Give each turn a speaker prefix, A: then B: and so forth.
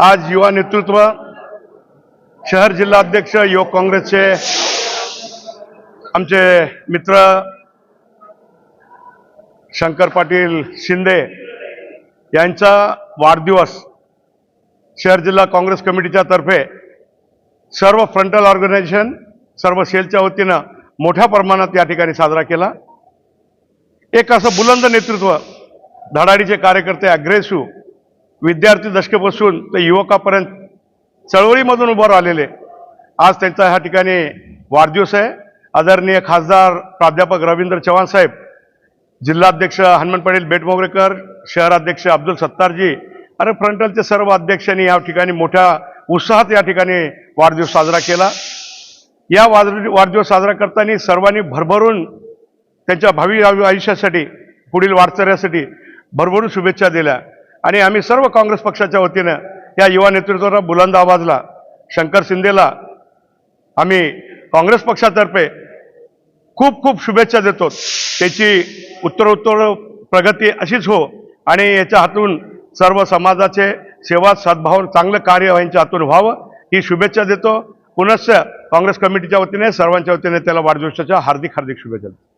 A: आज युवा नेतृत्व शहर जिल्हा अध्यक्ष युवक काँग्रेसचे आमचे मित्र शंकर पाटील शिंदे यांचा वाढदिवस शहर जिल्हा काँग्रेस कमिटीच्या तर्फे सर्व फ्रंटल ऑर्गनायझेशन सर्व सेलच्या वतीनं मोठ्या प्रमाणात या ठिकाणी साजरा केला. एक असं बुलंद नेतृत्व धडाडीचे कार्यकर्ते अग्रेसिव्ह विद्यार्थी दशकेपासून ते युवकापर्यंत चळवळीमधून उभं राहिलेले. आज त्यांचा ह्या ठिकाणी वाढदिवस आहे. आदरणीय खासदार प्राध्यापक रवींद्र चव्हाण साहेब जिल्हाध्यक्ष हनुमान पाटील बेटमोगरेकर शहराध्यक्ष अब्दुल सत्तारजी आणि फ्रंटलचे सर्व अध्यक्षांनी या ठिकाणी मोठ्या उत्साहात या ठिकाणी वाढदिवस साजरा केला. या वाद वाढदिवस साजरा करताना सर्वांनी भरभरून त्यांच्या भावी आयुष्यासाठी पुढील वाटचालीसाठी भरभरून शुभेच्छा दिल्या. आणि आम्ही सर्व काँग्रेस पक्षाच्या वतीनं या युवा नेतृत्वाला बुलंद आवाजला शंकर शिंदेला आम्ही काँग्रेस पक्षातर्फे खूप खूप शुभेच्छा देतो त्याची उत्तरोत्तर प्रगती अशीच हो आणि याच्या हातून सर्व समाजाचे सेवा सद्भाव चांगलं कार्य यांच्या हातून व्हावं ही शुभेच्छा देतो पुनश्च काँग्रेस कमिटीच्या वतीने सर्वांच्या वतीने त्याला वाढदिवसाच्या हार्दिक हार्दिक शुभेच्छा देतो.